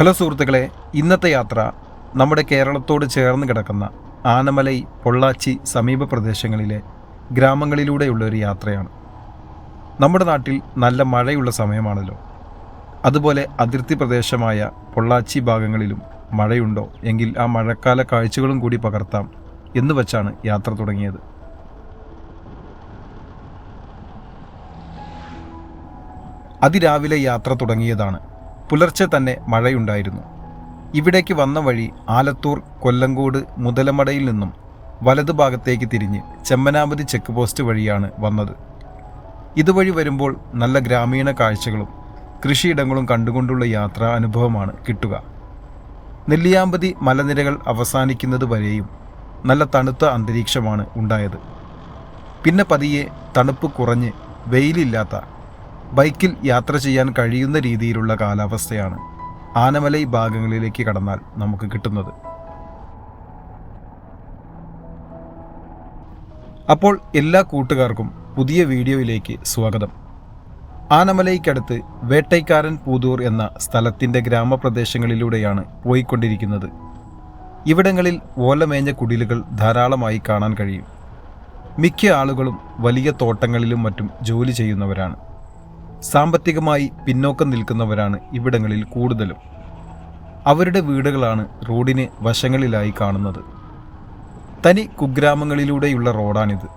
Hello സുഹൃത്തുക്കളെ ഇന്നത്തെ യാത്ര നമ്മുടെ കേരളത്തോട് ചേർന്ന് കിടക്കുന്ന ആനമലൈ പൊള്ളാച്ചി സമീപ പ്രദേശങ്ങളിലെ ഗ്രാമങ്ങളിലൂടെയുള്ള ഒരു യാത്രയാണ്. നമ്മുടെ നാട്ടിൽ നല്ല മഴയുള്ള സമയമാണല്ലോ. അതുപോലെ അതിർത്തി പ്രദേശമായ പൊള്ളാച്ചി ഭാഗങ്ങളിലും മഴയുണ്ടോ? എങ്കിൽ ആ മഴക്കാല കാഴ്ചകളും കൂടി പകർത്താം എന്ന് വച്ചാണ് യാത്ര തുടങ്ങിയത്. അതിരാവിലെ യാത്ര തുടങ്ങിയതാണ് പുലർച്ചെ തന്നെ മഴയുണ്ടായിരുന്നു. ഇവിടേക്ക് വന്ന വഴി ആലത്തൂർ കൊല്ലങ്കോട് മുതലമടയിൽ നിന്നും വലതുഭാഗത്തേക്ക് തിരിഞ്ഞ് ചെമ്മനാമതി ചെക്ക് പോസ്റ്റ് വഴിയാണ് വന്നത്. ഇതുവഴി വരുമ്പോൾ നല്ല ഗ്രാമീണ കാഴ്ചകളും കൃഷിയിടങ്ങളും കണ്ടുകൊണ്ടുള്ള യാത്രാ അനുഭവമാണ് കിട്ടുക. നെല്ലിയാമ്പതി മലനിരകൾ അവസാനിക്കുന്നത് വരെയും നല്ല തണുത്ത അന്തരീക്ഷമാണ് ഉണ്ടായത്. പിന്നെ പതിയെ തണുപ്പ് കുറഞ്ഞ് വെയിലില്ലാത്ത ബൈക്കിൽ യാത്ര ചെയ്യാൻ കഴിയുന്ന രീതിയിലുള്ള കാലാവസ്ഥയാണ് ആനമലൈ ഭാഗങ്ങളിലേക്ക് കടന്നാൽ നമുക്ക് കിട്ടുന്നത്. അപ്പോൾ എല്ലാ കൂട്ടുകാർക്കും പുതിയ വീഡിയോയിലേക്ക് സ്വാഗതം. ആനമലയ്ക്കടുത്ത് വേട്ടൈക്കാരൻ പൂതൂർ എന്ന സ്ഥലത്തിന്റെ ഗ്രാമപ്രദേശങ്ങളിലൂടെയാണ് പോയിക്കൊണ്ടിരിക്കുന്നത്. ഇവിടങ്ങളിൽ ഓലമേഞ്ഞ കുടിലുകൾ ധാരാളമായി കാണാൻ കഴിയും. മിക്ക ആളുകളും വലിയ തോട്ടങ്ങളിലും മറ്റും ജോലി ചെയ്യുന്നവരാണ്. സാമ്പത്തികമായി പിന്നോക്കം നിൽക്കുന്നവരാണ് ഇവിടങ്ങളിൽ കൂടുതലും. അവരുടെ വീടുകളാണ് റോഡിന് വശങ്ങളിലായി കാണുന്നത്. തനി കുഗ്രാമങ്ങളിലൂടെയുള്ള റോഡാണിത്.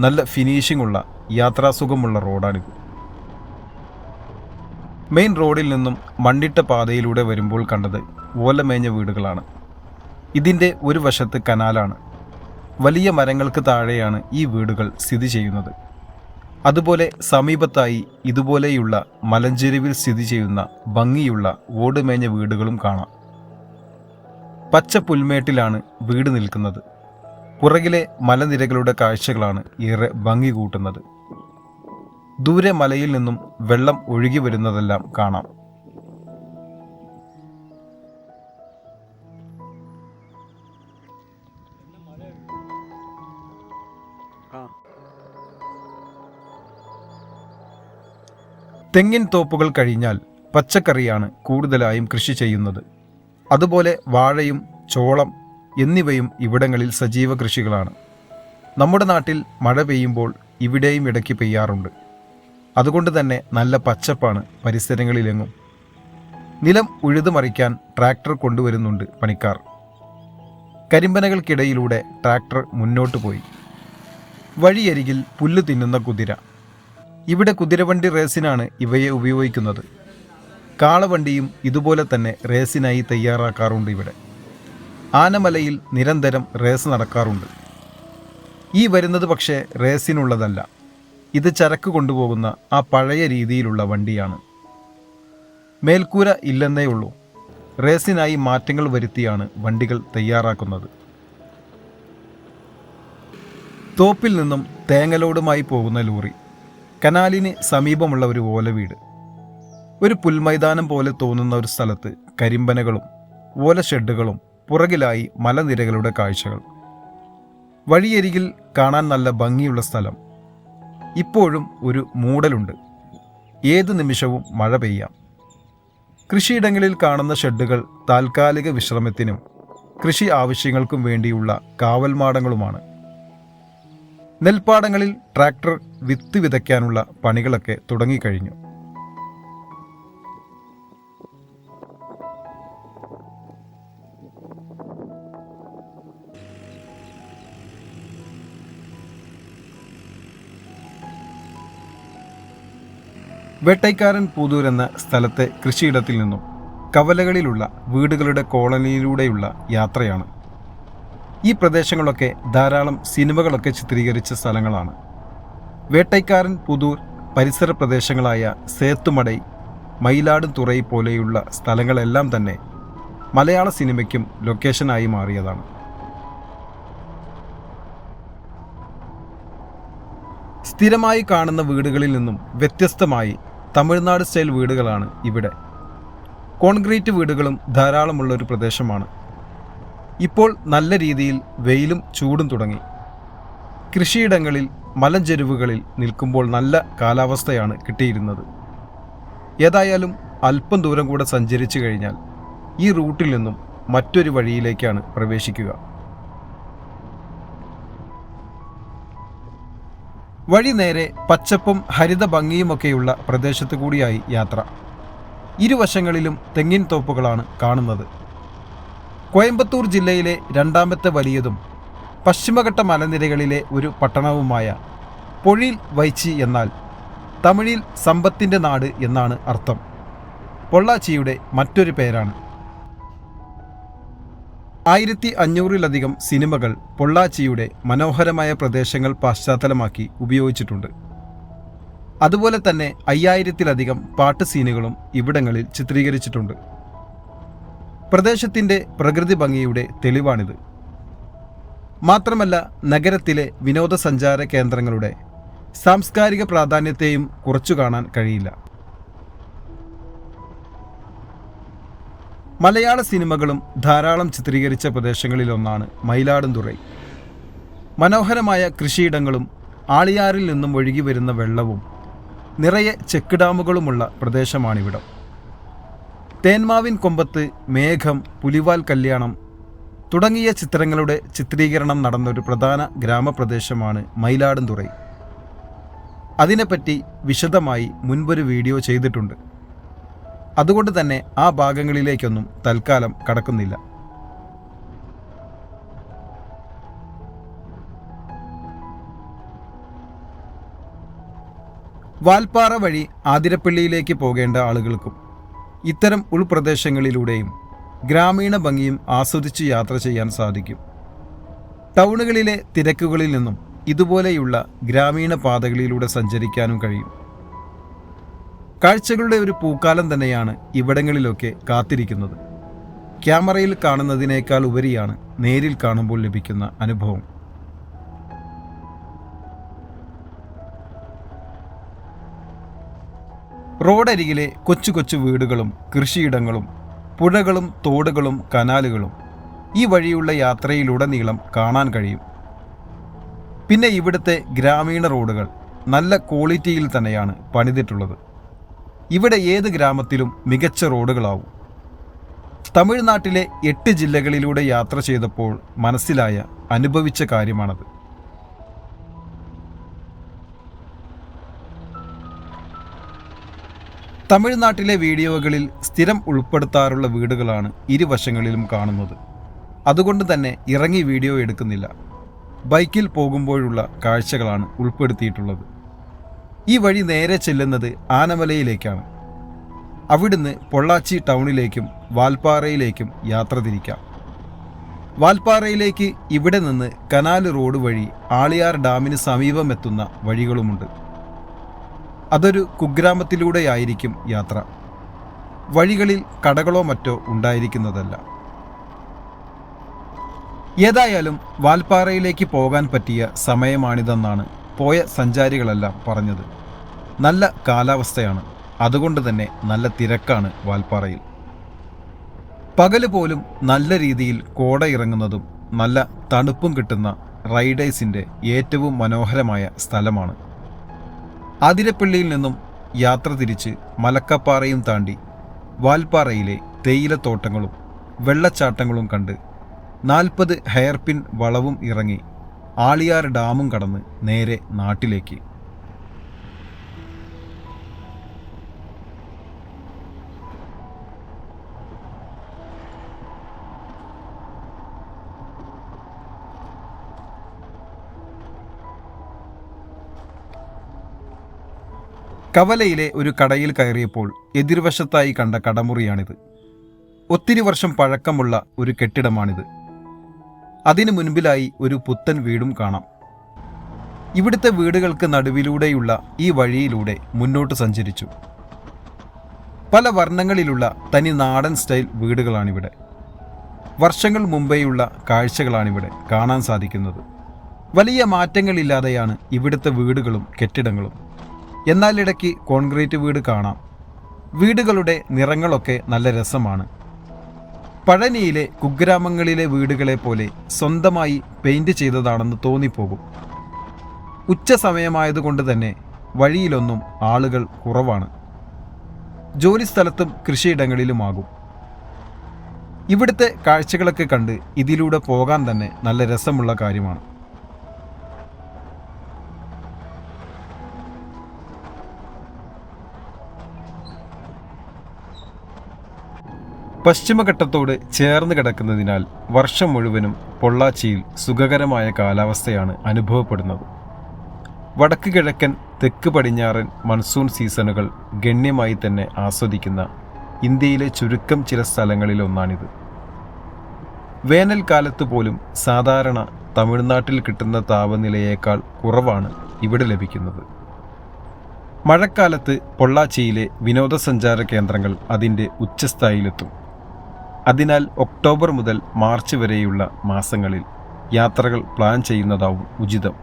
നല്ല ഫിനിഷിംഗ് ഉള്ള യാത്രാസുഖമുള്ള റോഡാണിത്. മെയിൻ റോഡിൽ നിന്നും മണ്ണിട്ട പാതയിലൂടെ വരുമ്പോൾ കണ്ടത് ഓലമേഞ്ഞ വീടുകളാണ്. ഇതിന്റെ ഒരു വശത്ത് കനാലാണ്. വലിയ മരങ്ങൾക്ക് താഴെയാണ് ഈ വീടുകൾ സ്ഥിതി ചെയ്യുന്നത്. അതുപോലെ സമീപത്തായി ഇതുപോലെയുള്ള മലഞ്ചെരുവിൽ സ്ഥിതി ചെയ്യുന്ന ഭംഗിയുള്ള ഓടുമേഞ്ഞ വീടുകളും കാണാം. പച്ച പുൽമേട്ടിലാണ് വീട് നിൽക്കുന്നത്. പുറകിലെ മലനിരകളുടെ കാഴ്ചകളാണ് ഏറെ ഭംഗി കൂട്ടുന്നത്. ദൂരെ മലയിൽ നിന്നും വെള്ളം ഒഴുകി വരുന്നതെല്ലാം കാണാം. തെങ്ങിൻ തോപ്പുകൾ കഴിഞ്ഞാൽ പച്ചക്കറിയാണ് കൂടുതലായും കൃഷി ചെയ്യുന്നത്. അതുപോലെ വാഴയും ചോളം എന്നിവയും ഇവിടങ്ങളിൽ സജീവ കൃഷികളാണ്. നമ്മുടെ നാട്ടിൽ മഴ പെയ്യുമ്പോൾ ഇവിടെയും ഇടയ്ക്ക് പെയ്യാറുണ്ട്. അതുകൊണ്ട് തന്നെ നല്ല പച്ചപ്പാണ് പരിസരങ്ങളിലെങ്ങും. നിലം ഉഴുതുമറിക്കാൻ ട്രാക്ടർ കൊണ്ടുവരുന്നുണ്ട് പണിക്കാർ. കരിമ്പനകൾക്കിടയിലൂടെ ട്രാക്ടർ മുന്നോട്ട് പോയി. വഴിയരികിൽ പുല്ല് തിന്നുന്ന കുതിര. ഇവിടെ കുതിരവണ്ടി റേസിനാണ് ഇവയെ ഉപയോഗിക്കുന്നത്. കാളവണ്ടിയും ഇതുപോലെ തന്നെ റേസിനായി തയ്യാറാക്കാറുണ്ട് ഇവിടെ. ആനമലയിൽ നിരന്തരം റേസ് നടക്കാറുണ്ട്. ഈ വരുന്നത് പക്ഷേ റേസിനുള്ളതല്ല. ഇത് ചരക്ക് കൊണ്ടുപോകുന്ന ആ പഴയ രീതിയിലുള്ള വണ്ടിയാണ്. മേൽക്കൂര ഇല്ലെന്നേ ഉള്ളൂ. റേസിനായി മാറ്റങ്ങൾ വരുത്തിയാണ് വണ്ടികൾ തയ്യാറാക്കുന്നത്. തോപ്പിൽ നിന്നും തേങ്ങലോടുമായി പോകുന്ന ലോറി. കനാലിന് സമീപമുള്ള ഒരു ഓലവീട് ഒരു പുൽമൈതാനം പോലെ തോന്നുന്ന ഒരു സ്ഥലത്ത് കരിമ്പനകളും ഓല ഷെഡുകളും പുറകിലായി മലനിരകളുടെ കാഴ്ചകൾ. വഴിയരികിൽ കാണാൻ നല്ല ഭംഗിയുള്ള സ്ഥലം. ഇപ്പോഴും ഒരു മൂടലുണ്ട്. ഏത് നിമിഷവും മഴ പെയ്യാം. കൃഷിയിടങ്ങളിൽ കാണുന്ന ഷെഡുകൾ താൽക്കാലിക വിശ്രമത്തിനും കൃഷി ആവശ്യങ്ങൾക്കും വേണ്ടിയുള്ള കാവൽമാടങ്ങളുമാണ്. നെൽപ്പാടങ്ങളിൽ ട്രാക്ടർ വിത്ത് വിതയ്ക്കാനുള്ള പണികളൊക്കെ തുടങ്ങിക്കഴിഞ്ഞു. വേട്ടൈക്കാരൻ പൂതൂർ എന്ന സ്ഥലത്തെ കൃഷിയിടത്തിൽ നിന്നും കവലകളിലുള്ള വീടുകളുടെ കോളനിയിലൂടെയുള്ള യാത്രയാണ് ഈ പ്രദേശങ്ങളൊക്കെ ധാരാളം സിനിമകളൊക്കെ ചിത്രീകരിച്ച സ്ഥലങ്ങളാണ്. വേട്ടൈക്കാരൻ പുതൂർ പരിസര പ്രദേശങ്ങളായ സേത്തുമടൈ മയിലാടും തുറൈ പോലെയുള്ള സ്ഥലങ്ങളെല്ലാം തന്നെ മലയാള സിനിമയ്ക്കും ലൊക്കേഷനായി മാറിയതാണ്. സ്ഥിരമായി കാണുന്ന വീടുകളിൽ നിന്നും വ്യത്യസ്തമായി തമിഴ്നാട് സ്റ്റൈൽ വീടുകളാണ് ഇവിടെ. കോൺക്രീറ്റ് വീടുകളും ധാരാളമുള്ള ഒരു പ്രദേശമാണ്. ഇപ്പോൾ നല്ല രീതിയിൽ വെയിലും ചൂടും തുടങ്ങി. കൃഷിയിടങ്ങളിൽ മലഞ്ചെരുവുകളിൽ നിൽക്കുമ്പോൾ നല്ല കാലാവസ്ഥയാണ് കിട്ടിയിരുന്നത്. ഏതായാലും അല്പം ദൂരം കൂടെ സഞ്ചരിച്ചു കഴിഞ്ഞാൽ ഈ റൂട്ടിൽ നിന്നും മറ്റൊരു വഴിയിലേക്കാണ് പ്രവേശിക്കുക. വഴി നേരെ പച്ചപ്പും ഹരിത ഭംഗിയുമൊക്കെയുള്ള പ്രദേശത്തു കൂടിയായി യാത്ര. ഇരുവശങ്ങളിലും തെങ്ങിൻ തോപ്പുകളാണ് കാണുന്നത്. കോയമ്പത്തൂർ ജില്ലയിലെ രണ്ടാമത്തെ വലിയതും പശ്ചിമഘട്ട മലനിരകളിലെ ഒരു പട്ടണവുമായ പൊഴിൽ വൈച്ചി എന്നാൽ തമിഴിൽ സമ്പത്തിന്റെ നാട് എന്നാണ് അർത്ഥം. പൊള്ളാച്ചിയുടെ മറ്റൊരു പേരാണ്. ആയിരത്തി അഞ്ഞൂറിലധികം സിനിമകൾ പൊള്ളാച്ചിയുടെ മനോഹരമായ പ്രദേശങ്ങൾ പശ്ചാത്തലമാക്കി ഉപയോഗിച്ചിട്ടുണ്ട്. അതുപോലെ തന്നെ അയ്യായിരത്തിലധികം പാട്ട് സീനുകളും ഇവിടങ്ങളിൽ ചിത്രീകരിച്ചിട്ടുണ്ട്. പ്രദേശത്തിന്റെ പ്രകൃതി ഭംഗിയുടെ തെളിവാണിത്. മാത്രമല്ല നഗരത്തിലെ വിനോദസഞ്ചാര കേന്ദ്രങ്ങളുടെ സാംസ്കാരിക പ്രാധാന്യത്തെയും കുറച്ചു കാണാൻ കഴിയില്ല. മലയാള സിനിമകളും ധാരാളം ചിത്രീകരിച്ച പ്രദേശങ്ങളിലൊന്നാണ് മയിലാടുംതുറൈ. മനോഹരമായ കൃഷിയിടങ്ങളും ആളിയാറിൽ നിന്നും ഒഴുകി വരുന്ന വെള്ളവും നിറയെ ചെക്ക് ഡാമുകളുമുള്ള പ്രദേശമാണിവിടം. തേന്മാവിൻ കൊമ്പത്ത് മേഘം പുലിവാൽ കല്യാണം തുടങ്ങിയ ചിത്രങ്ങളുടെ ചിത്രീകരണം നടന്ന ഒരു പ്രധാന ഗ്രാമപ്രദേശമാണ് മയിലാടുംതുറൈ. അതിനെപ്പറ്റി വിശദമായി മുൻപൊരു വീഡിയോ ചെയ്തിട്ടുണ്ട്. അതുകൊണ്ട് തന്നെ ആ ഭാഗങ്ങളിലേക്കൊന്നും തൽക്കാലം കടക്കുന്നില്ല. വാൽപ്പാറ വഴി ആതിരപ്പള്ളിയിലേക്ക് പോകേണ്ട ആളുകൾക്കും ഇത്തരം ഉൾപ്രദേശങ്ങളിലൂടെയും ഗ്രാമീണ ഭംഗിയും ആസ്വദിച്ച് യാത്ര ചെയ്യാൻ സാധിക്കും. ടൗണുകളിലെ തിരക്കുകളിൽ നിന്നും ഇതുപോലെയുള്ള ഗ്രാമീണ പാതകളിലൂടെ സഞ്ചരിക്കാനും കഴിയും. കാഴ്ചകളുടെ ഒരു പൂക്കാലം തന്നെയാണ് ഇവിടങ്ങളിലൊക്കെ കാത്തിരിക്കുന്നത്. ക്യാമറയിൽ കാണുന്നതിനേക്കാൾ ഉപരിയാണ് നേരിൽ കാണുമ്പോൾ ലഭിക്കുന്ന അനുഭവം. റോഡരികിലെ കൊച്ചു കൊച്ചു വീടുകളും കൃഷിയിടങ്ങളും പുഴകളും തോടുകളും കനാലുകളും ഈ വഴിയുള്ള യാത്രയിലുടനീളം കാണാൻ കഴിയും. പിന്നെ ഇവിടുത്തെ ഗ്രാമീണ റോഡുകൾ നല്ല ക്വാളിറ്റിയിൽ തന്നെയാണ് പണിതിട്ടുള്ളത്. ഇവിടെ ഏത് ഗ്രാമത്തിലും മികച്ച റോഡുകളാവും. തമിഴ്നാട്ടിലെ എട്ട് ജില്ലകളിലൂടെ യാത്ര ചെയ്തപ്പോൾ മനസ്സിലായ അനുഭവിച്ച കാര്യമാണത്. തമിഴ്നാട്ടിലെ വീഡിയോകളിൽ സ്ഥിരം ഉൾപ്പെടുത്താറുള്ള വീടുകളാണ് ഇരുവശങ്ങളിലും കാണുന്നത്. അതുകൊണ്ട് തന്നെ ഇറങ്ങി വീഡിയോ എടുക്കുന്നില്ല. ബൈക്കിൽ പോകുമ്പോഴുള്ള കാഴ്ചകളാണ് ഉൾപ്പെടുത്തിയിട്ടുള്ളത്. ഈ വഴി നേരെ ചെല്ലുന്നത് ആനമലയിലേക്കാണ്. അവിടുന്ന് പൊള്ളാച്ചി ടൗണിലേക്കും വാൽപ്പാറയിലേക്കും യാത്ര തിരിക്കാം. വാൽപ്പാറയിലേക്ക് ഇവിടെ നിന്ന് കനാൽ റോഡ് വഴി ആളിയാർ ഡാമിന് സമീപമെത്തുന്ന വഴികളുമുണ്ട്. അതൊരു കുഗ്രാമത്തിലൂടെയായിരിക്കും യാത്ര. വഴികളിൽ കടകളോ മറ്റോ ഉണ്ടായിരിക്കുന്നതല്ല. ഏതായാലും വാൽപ്പാറയിലേക്ക് പോകാൻ പറ്റിയ സമയമാണിതെന്നാണ് പോയ സഞ്ചാരികളെല്ലാം പറഞ്ഞത്. നല്ല കാലാവസ്ഥയാണ്. അതുകൊണ്ട് തന്നെ നല്ല തിരക്കാണ് വാൽപ്പാറയിൽ. പകൽ പോലും നല്ല രീതിയിൽ കോട ഇറങ്ങുന്നതും നല്ല തണുപ്പും കിട്ടുന്ന റൈഡേഴ്സിന്റെ ഏറ്റവും മനോഹരമായ സ്ഥലമാണ്. ആതിരപ്പള്ളിയിൽ നിന്നും യാത്ര തിരിച്ച് മലക്കപ്പാറയും താണ്ടി വാൽപ്പാറയിലെ തേയിലത്തോട്ടങ്ങളും വെള്ളച്ചാട്ടങ്ങളും കണ്ട് നാൽപ്പത് ഹെയർപിൻ വളവും ഇറങ്ങി ആളിയാർ ഡാമും കടന്ന് നേരെ നാട്ടിലേക്ക്. കവലയിലെ ഒരു കടയിൽ കയറിയപ്പോൾ എതിർവശത്തായി കണ്ട കടമുറിയാണിത്. ഒത്തിരി വർഷം പഴക്കമുള്ള ഒരു കെട്ടിടമാണിത്. അതിനു മുൻപിലായി ഒരു പുത്തൻ വീടും കാണാം. ഇവിടുത്തെ വീടുകൾക്ക് നടുവിലൂടെയുള്ള ഈ വഴിയിലൂടെ മുന്നോട്ട് സഞ്ചരിച്ചു. പല വർണങ്ങളിലുള്ള തനി നാടൻ സ്റ്റൈൽ വീടുകളാണിവിടെ. വർഷങ്ങൾ മുമ്പേയുള്ള കാഴ്ചകളാണിവിടെ കാണാൻ സാധിക്കുന്നത്. വലിയ മാറ്റങ്ങളില്ലാതെയാണ് ഇവിടുത്തെ വീടുകളും കെട്ടിടങ്ങളും. എന്നാൽ ഇടയ്ക്ക് കോൺക്രീറ്റ് വീട് കാണാം. വീടുകളുടെ നിറങ്ങളൊക്കെ നല്ല രസമാണ്. പഴനിയിലെ കുഗ്രാമങ്ങളിലെ വീടുകളെ പോലെ സ്വന്തമായി പെയിന്റ് ചെയ്തതാണെന്ന് തോന്നിപ്പോകും. ഉച്ച സമയമായതുകൊണ്ട് തന്നെ വഴിയിലൊന്നും ആളുകൾ കുറവാണ്. ജോലിസ്ഥലത്തും കൃഷിയിടങ്ങളിലുമാകും. ഇവിടുത്തെ കാഴ്ചകളൊക്കെ കണ്ട് ഇതിലൂടെ പോകാൻ തന്നെ നല്ല രസമുള്ള കാര്യമാണ്. പശ്ചിമഘട്ടത്തോട് ചേർന്ന് കിടക്കുന്നതിനാൽ വർഷം മുഴുവനും പൊള്ളാച്ചിയിൽ സുഖകരമായ കാലാവസ്ഥയാണ് അനുഭവപ്പെടുന്നത്. വടക്ക് കിഴക്കൻ തെക്ക് പടിഞ്ഞാറൻ മൺസൂൺ സീസണുകൾ ഗണ്യമായി തന്നെ ആസ്വദിക്കുന്ന ഇന്ത്യയിലെ ചുരുക്കം ചില സ്ഥലങ്ങളിലൊന്നാണിത്. വേനൽക്കാലത്ത് പോലും സാധാരണ തമിഴ്നാട്ടിൽ കിട്ടുന്ന താപനിലയേക്കാൾ കുറവാണ് ഇവിടെ ലഭിക്കുന്നത്. മഴക്കാലത്ത് പൊള്ളാച്ചിയിലെ വിനോദസഞ്ചാര കേന്ദ്രങ്ങൾ അതിന്റെ ഉച്ചസ്ഥായിലെത്തും. അതിനാൽ ഒക്ടോബർ മുതൽ മാർച്ച് വരെയുള്ള മാസങ്ങളിൽ യാത്രകൾ പ്ലാൻ ചെയ്യുന്നതാവും ഉചിതം.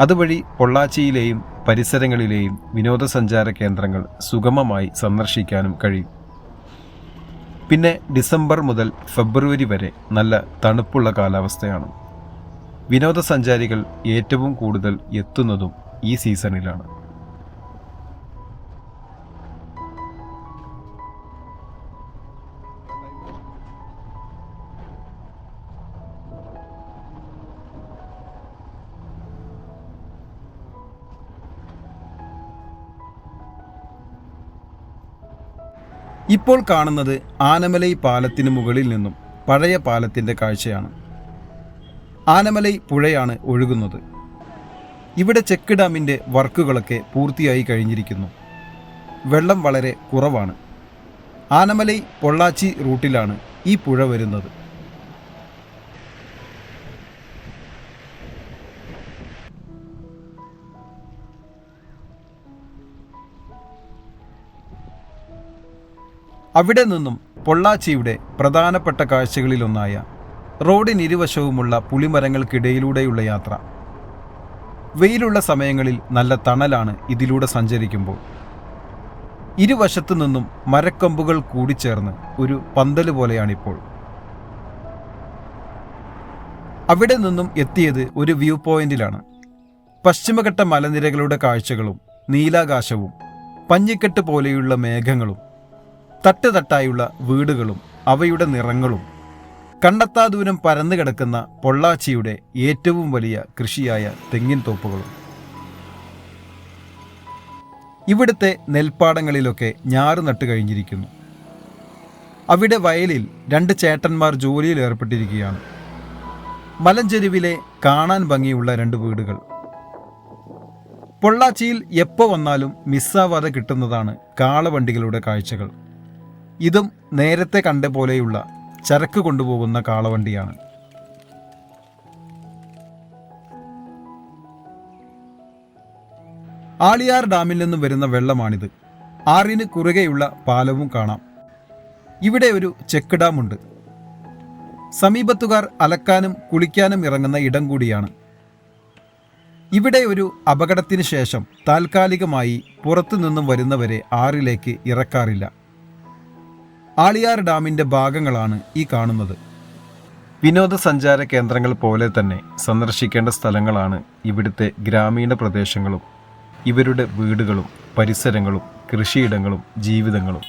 അതുവഴി പൊള്ളാച്ചിയിലെയും പരിസരങ്ങളിലെയും വിനോദസഞ്ചാര കേന്ദ്രങ്ങൾ സുഗമമായി സന്ദർശിക്കാനും കഴിയും. പിന്നെ ഡിസംബർ മുതൽ ഫെബ്രുവരി വരെ നല്ല തണുപ്പുള്ള കാലാവസ്ഥയാണ്. വിനോദസഞ്ചാരികൾ ഏറ്റവും കൂടുതൽ എത്തുന്നതും ഈ സീസണിലാണ്. ഇപ്പോൾ കാണുന്നത് ആനമലൈ പാലത്തിന് മുകളിൽ നിന്നും പഴയ പാലത്തിന്റെ കാഴ്ചയാണ്. ആനമലൈ പുഴയാണ് ഒഴുകുന്നത്. ഇവിടെ ചെക്ക് ഡാമിന്റെ വർക്കുകളൊക്കെ പൂർത്തിയായി കഴിഞ്ഞിരിക്കുന്നു. വെള്ളം വളരെ കുറവാണ്. ആനമലൈ പൊള്ളാച്ചി റൂട്ടിലാണ് ഈ പുഴ വരുന്നത്. അവിടെ നിന്നും പൊള്ളാച്ചിയുടെ പ്രധാനപ്പെട്ട കാഴ്ചകളിലൊന്നായ റോഡിനിരുവശവുമുള്ള പുളിമരങ്ങൾക്കിടയിലൂടെയുള്ള യാത്ര. വെയിലുള്ള സമയങ്ങളിൽ നല്ല തണലാണ് ഇതിലൂടെ സഞ്ചരിക്കുമ്പോൾ. ഇരുവശത്തു നിന്നും മരക്കൊമ്പുകൾ കൂടിച്ചേർന്ന് ഒരു പന്തൽ പോലെയാണിപ്പോൾ. അവിടെ നിന്നും എത്തിയത് ഒരു വ്യൂ പോയിന്റിലാണ്. പശ്ചിമഘട്ട മലനിരകളുടെ കാഴ്ചകളും നീലാകാശവും പഞ്ഞിക്കെട്ട് പോലെയുള്ള മേഘങ്ങളും തട്ടുതട്ടായുള്ള വീടുകളും അവയുടെ നിറങ്ങളും കണ്ടെത്താ ദൂരം പരന്നു കിടക്കുന്ന പൊള്ളാച്ചിയുടെ ഏറ്റവും വലിയ കൃഷിയായ തെങ്ങിൻ തോപ്പുകളും. ഇവിടുത്തെ നെൽപ്പാടങ്ങളിലൊക്കെ ഞാറ് നട്ട് കഴിഞ്ഞിരിക്കുന്നു. അവിടെ വയലിൽ രണ്ട് ചേട്ടന്മാർ ജോലിയിൽ ഏർപ്പെട്ടിരിക്കുകയാണ്. മലഞ്ചെരുവിലെ കാണാൻ ഭംഗിയുള്ള രണ്ട് വീടുകൾ. പൊള്ളാച്ചിയിൽ എപ്പോൾ വന്നാലും മിസ്സാവാതെ കിട്ടുന്നതാണ് കാളവണ്ടികളുടെ കാഴ്ചകൾ. ഇതും നേരത്തെ കണ്ട പോലെയുള്ള ചരക്ക് കൊണ്ടുപോകുന്ന കാളവണ്ടിയാണ്. ആളിയാർ ഡാമിൽ നിന്നും വരുന്ന വെള്ളമാണിത്. ആറിന് കുറുകെയുള്ള പാലവും കാണാം. ഇവിടെ ഒരു ചെക്ക് ഉണ്ട് സമീപത്തുകാർ അലക്കാനും കുളിക്കാനും ഇറങ്ങുന്ന ഇടം കൂടിയാണ്. ഇവിടെ ഒരു അപകടത്തിന് ശേഷം താൽക്കാലികമായി പുറത്തു നിന്നും വരുന്നവരെ ആറിലേക്ക് ഇറക്കാറില്ല. ആളിയാർ ഡാമിന്റെ ഭാഗങ്ങളാണ് ഈ കാണുന്നത്. വിനോദസഞ്ചാര കേന്ദ്രങ്ങൾ പോലെ തന്നെ സന്ദർശിക്കേണ്ട സ്ഥലങ്ങളാണ് ഇവിടുത്തെ ഗ്രാമീണ പ്രദേശങ്ങളും. ഇവരുടെ വീടുകളും പരിസരങ്ങളും കൃഷിയിടങ്ങളും ജീവിതങ്ങളും.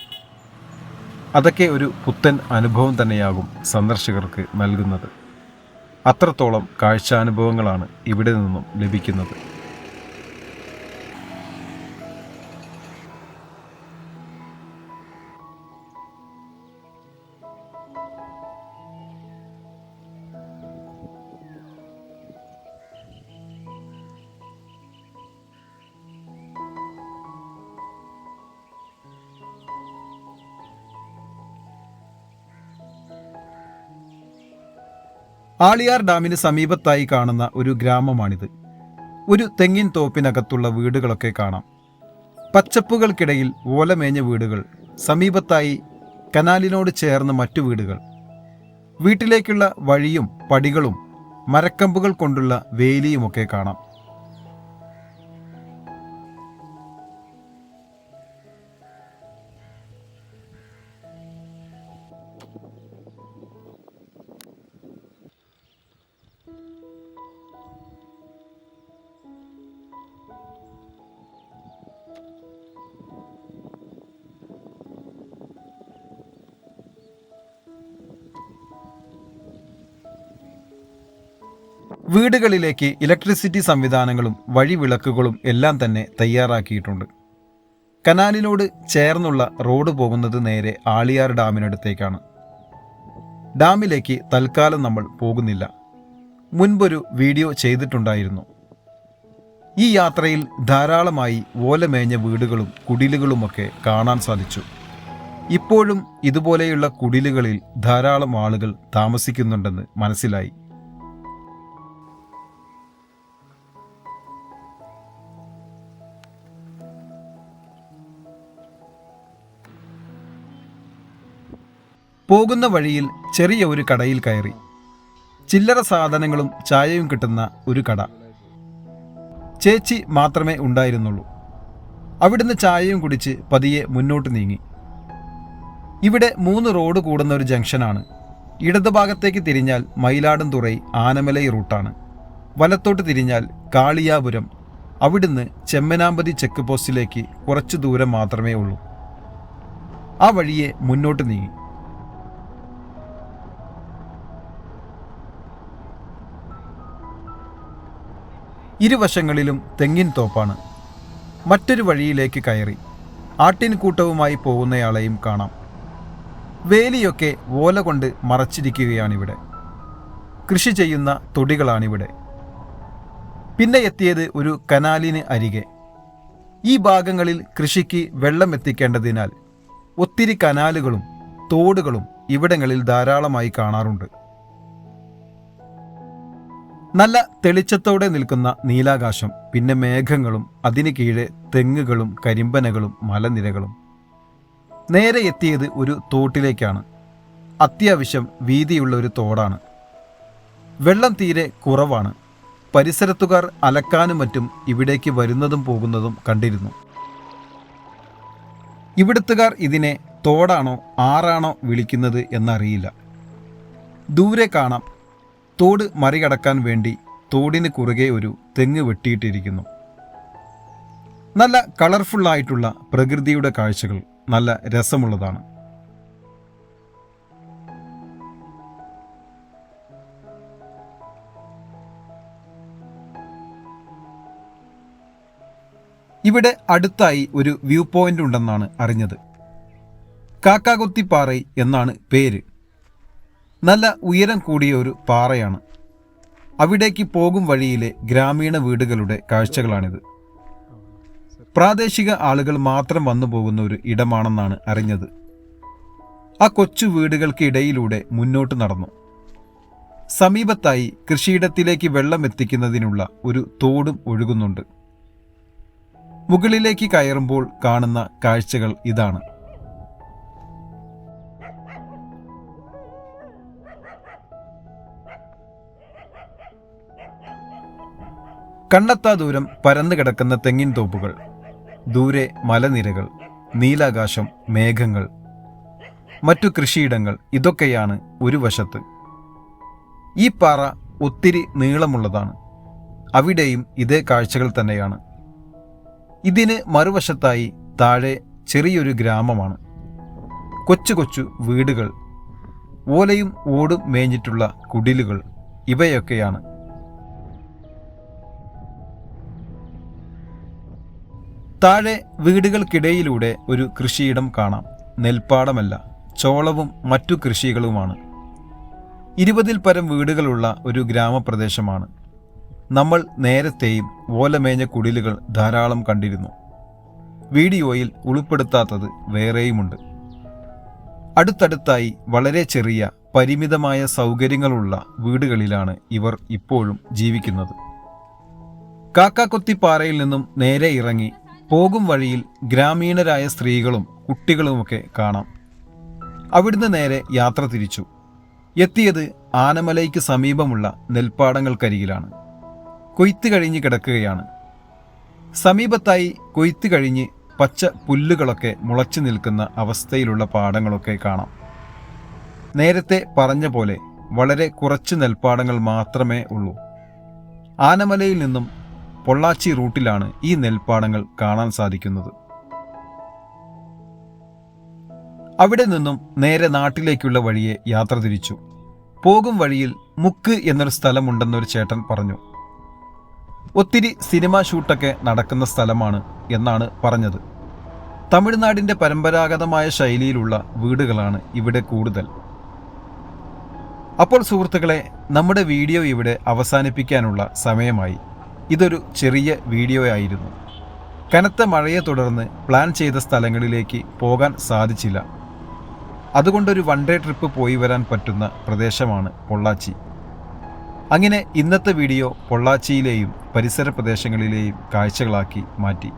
അതൊക്കെ ഒരു പുത്തൻ അനുഭവം തന്നെയാകും സന്ദർശകർക്ക് നൽകുന്നത്. അത്രത്തോളം കാഴ്ചാനുഭവങ്ങളാണ് ഇവിടെ നിന്നും ലഭിക്കുന്നത്. ആളിയാർ ഡാമിന് സമീപത്തായി കാണുന്ന ഒരു ഗ്രാമമാണിത്. ഒരു തെങ്ങിൻ തോപ്പിനകത്തുള്ള വീടുകളൊക്കെ കാണാം. പച്ചപ്പുകൾക്കിടയിൽ ഓലമേഞ്ഞ വീടുകൾ സമീപത്തായി കനാലിനോട് ചേർന്ന് മറ്റു വീടുകൾ. വീട്ടിലേക്കുള്ള വഴിയും പടികളും മരക്കമ്പുകൾ കൊണ്ടുള്ള വേലിയുമൊക്കെ കാണാം. വീടുകളിലേക്ക് ഇലക്ട്രിസിറ്റി സംവിധാനങ്ങളും വഴിവിളക്കുകളും എല്ലാം തന്നെ തയ്യാറാക്കിയിട്ടുണ്ട്. കനാലിനോട് ചേർന്നുള്ള റോഡ് പോകുന്നത് നേരെ ആളിയാർ ഡാമിനടുത്തേക്കാണ്. ഡാമിലേക്ക് തൽക്കാലം നമ്മൾ പോകുന്നില്ല. മുൻപൊരു വീഡിയോ ചെയ്തിട്ടുണ്ടായിരുന്നു. ഈ യാത്രയിൽ ധാരാളമായി ഓലമേഞ്ഞ വീടുകളും കുടിലുകളുമൊക്കെ കാണാൻ സാധിച്ചു. ഇപ്പോഴും ഇതുപോലെയുള്ള കുടിലുകളിൽ ധാരാളം ആളുകൾ താമസിക്കുന്നുണ്ടെന്ന് മനസ്സിലായി. പോകുന്ന വഴിയിൽ ചെറിയ ഒരു കടയിൽ കയറി. ചില്ലറ സാധനങ്ങളും ചായയും കിട്ടുന്ന ഒരു കട. ചേച്ചി മാത്രമേ ഉണ്ടായിരുന്നുള്ളൂ. അവിടുന്ന് ചായയും കുടിച്ച് പതിയെ മുന്നോട്ട് നീങ്ങി. ഇവിടെ മൂന്ന് റോഡ് കൂടുന്ന ഒരു ജംഗ്ഷനാണ്. ഇടതുഭാഗത്തേക്ക് തിരിഞ്ഞാൽ മയിലാടുംതുറൈ ആനമലൈ റൂട്ടാണ്. വലത്തോട്ട് തിരിഞ്ഞാൽ കാളിയാപുരം. അവിടുന്ന് ചെമ്മനാമ്പതി ചെക്ക് പോസ്റ്റിലേക്ക് കുറച്ചു ദൂരം മാത്രമേ ഉള്ളൂ. ആ വഴിയെ മുന്നോട്ട് നീങ്ങി. ഇരുവശങ്ങളിലും തെങ്ങിൻ തോപ്പാണ്. മറ്റൊരു വഴിയിലേക്ക് കയറി ആട്ടിൻകൂട്ടവുമായി പോകുന്നയാളെയും കാണാം. വേലിയൊക്കെ ഓല കൊണ്ട് മറച്ചിരിക്കുകയാണിവിടെ. കൃഷി ചെയ്യുന്ന തൊടികളാണിവിടെ. പിന്നെ എത്തിയത് ഒരു കനാലിന് അരികെ. ഈ ഭാഗങ്ങളിൽ കൃഷിക്ക് വെള്ളം എത്തിക്കേണ്ടതിനാൽ ഒത്തിരി കനാലുകളും തോടുകളും ഇവിടങ്ങളിൽ ധാരാളമായി കാണാറുണ്ട്. നല്ല തെളിച്ചത്തോടെ നിൽക്കുന്ന നീലാകാശം പിന്നെ മേഘങ്ങളും അതിന് കീഴെ തെങ്ങുകളും കരിമ്പനകളും മലനിരകളും. നേരെ എത്തിയത് ഒരു തോട്ടിലേക്കാണ്. അത്യാവശ്യം വീതിയുള്ള ഒരു തോടാണ്. വെള്ളം തീരെ കുറവാണ്. പരിസരത്തുകാർ അലക്കാനും മറ്റും ഇവിടേക്ക് വരുന്നതും പോകുന്നതും കണ്ടിരുന്നു. ഇവിടുത്തുകാർ ഇതിനെ തോടാണോ ആറാണോ വിളിക്കുന്നത് എന്നറിയില്ല. ദൂരെ കാണാം തോട് മറികടക്കാൻ വേണ്ടി തോടിന് കുറുകെ ഒരു തെങ്ങ് വെട്ടിയിട്ടിരിക്കുന്നു. നല്ല കളർഫുള്ളായിട്ടുള്ള പ്രകൃതിയുടെ കാഴ്ചകൾ നല്ല രസമുള്ളതാണ്. ഇവിടെ അടുത്തായി ഒരു വ്യൂ പോയിന്റ് ഉണ്ടെന്നാണ് അറിഞ്ഞത്. കാക്കാകൊത്തിപ്പാറൈ എന്നാണ് പേര്. നല്ല ഉയരം കൂടിയ ഒരു പാറയാണ്. അവിടേക്ക് പോകും വഴിയിലെ ഗ്രാമീണ വീടുകളുടെ കാഴ്ചകളാണിത്. പ്രാദേശിക ആളുകൾ മാത്രം വന്നു പോകുന്ന ഒരു ഇടമാണെന്നാണ് അറിഞ്ഞത്. ആ കൊച്ചു വീടുകൾക്കിടയിലൂടെ മുന്നോട്ട് നടന്നു. സമീപത്തായി കൃഷിയിടത്തിലേക്ക് വെള്ളം എത്തിക്കുന്നതിനുള്ള ഒരു തോടും ഒഴുകുന്നുണ്ട്. മുകളിലേക്ക് കയറുമ്പോൾ കാണുന്ന കാഴ്ചകൾ ഇതാണ്. കണ്ണെത്താ ദൂരം പരന്നു കിടക്കുന്ന തെങ്ങിൻ തോപ്പുകൾ. ദൂരെ മലനിരകൾ നീലാകാശം മേഘങ്ങൾ. മറ്റു കൃഷിയിടങ്ങൾ ഇതൊക്കെയാണ് ഒരു വശത്ത്. ഈ പാറ ഒത്തിരി നീളമുള്ളതാണ്. അവിടെയും ഇതേ കാഴ്ചകൾ തന്നെയാണ്. ഇതിന് മറുവശത്തായി താഴെ ചെറിയൊരു ഗ്രാമമാണ്. കൊച്ചു കൊച്ചു വീടുകൾ ഓലയും ഓടും മേഞ്ഞിട്ടുള്ള കുടിലുകൾ ഇവയൊക്കെയാണ്. താഴെ വീടുകൾക്കിടയിലൂടെ ഒരു കൃഷിയിടം കാണാം. നെൽപ്പാടമല്ല ചോളവും മറ്റു കൃഷികളുമാണ്. ഇരുപതിൽ പരം വീടുകളുള്ള ഒരു ഗ്രാമപ്രദേശമാണ്. നമ്മൾ നേരത്തെയും ഓലമേഞ്ഞ കുടിലുകൾ ധാരാളം കണ്ടിരുന്നു. വീഡിയോയിൽ ഉൾപ്പെടുത്താത്തത് വേറെയുമുണ്ട്. അടുത്തടുത്തായി വളരെ ചെറിയ പരിമിതമായ സൗകര്യങ്ങളുള്ള വീടുകളിലാണ് ഇവർ ഇപ്പോഴും ജീവിക്കുന്നത്. കാക്കാക്കൊത്തിപ്പാറയിൽ നിന്നും നേരെ ഇറങ്ങി പോകും വഴിയിൽ ഗ്രാമീണരായ സ്ത്രീകളും കുട്ടികളുമൊക്കെ കാണാം. അവിടുന്ന് നേരെ യാത്ര തിരിച്ചു. എത്തിയത് ആനമലയ്ക്ക് സമീപമുള്ള നെൽപ്പാടങ്ങൾക്കരികിലാണ്. കൊയ്ത്ത് കഴിഞ്ഞ് കിടക്കുകയാണ്. സമീപത്തായി കൊയ്ത്ത് കഴിഞ്ഞ് പച്ച പുല്ലുകളൊക്കെ മുളച്ചു നിൽക്കുന്ന അവസ്ഥയിലുള്ള പാടങ്ങളൊക്കെ കാണാം. നേരത്തെ പറഞ്ഞ പോലെ വളരെ കുറച്ച് നെൽപ്പാടങ്ങൾ മാത്രമേ ഉള്ളൂ. ആനമലയിൽ നിന്നും പൊള്ളാച്ചി റൂട്ടിലാണ് ഈ നെൽപ്പാടങ്ങൾ കാണാൻ സാധിക്കുന്നത്. അവിടെ നിന്നും നേരെ നാട്ടിലേക്കുള്ള വഴിയെ യാത്ര തിരിച്ചു. പോകും വഴിയിൽ മുക്ക് എന്നൊരു സ്ഥലമുണ്ടെന്നൊരു ചേട്ടൻ പറഞ്ഞു. ഒത്തിരി സിനിമ ഷൂട്ടൊക്കെ നടക്കുന്ന സ്ഥലമാണ് എന്നാണ് പറഞ്ഞത്. തമിഴ്നാടിന്റെ പരമ്പരാഗതമായ ശൈലിയിലുള്ള വീടുകളാണ് ഇവിടെ കൂടുതൽ. അപ്പോൾ സുഹൃത്തുക്കളെ നമ്മുടെ വീഡിയോ ഇവിടെ അവസാനിപ്പിക്കാനുള്ള സമയമായി. ഇതൊരു ചെറിയ വീഡിയോ ആയിരുന്നു കനത്ത മഴയെ തുടർന്ന് പ്ലാൻ ചെയ്ത സ്ഥലങ്ങളിലേക്ക് പോകാൻ സാധിച്ചില്ല. അതുകൊണ്ടൊരു വൺ ഡേ ട്രിപ്പ് പോയി വരാൻ പറ്റുന്ന പ്രദേശമാണ് പൊള്ളാച്ചി. അങ്ങനെ ഇന്നത്തെ വീഡിയോ പൊള്ളാച്ചിയിലെയും പരിസര പ്രദേശങ്ങളിലെയും കാഴ്ചകളാക്കി മാറ്റി.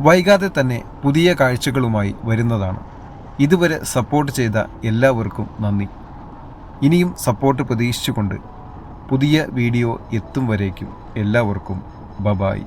വൈകാതെ തന്നെ പുതിയ കാഴ്ചകളുമായി വരുന്നതാണ്. ഇതുവരെ സപ്പോർട്ട് ചെയ്ത എല്ലാവർക്കും നന്ദി. ഇനിയും സപ്പോർട്ട് പ്രതീക്ഷിച്ചുകൊണ്ട് പുതിയ വീഡിയോ എത്തും വരേക്കും. എല്ലാവർക്കും ബബായ്.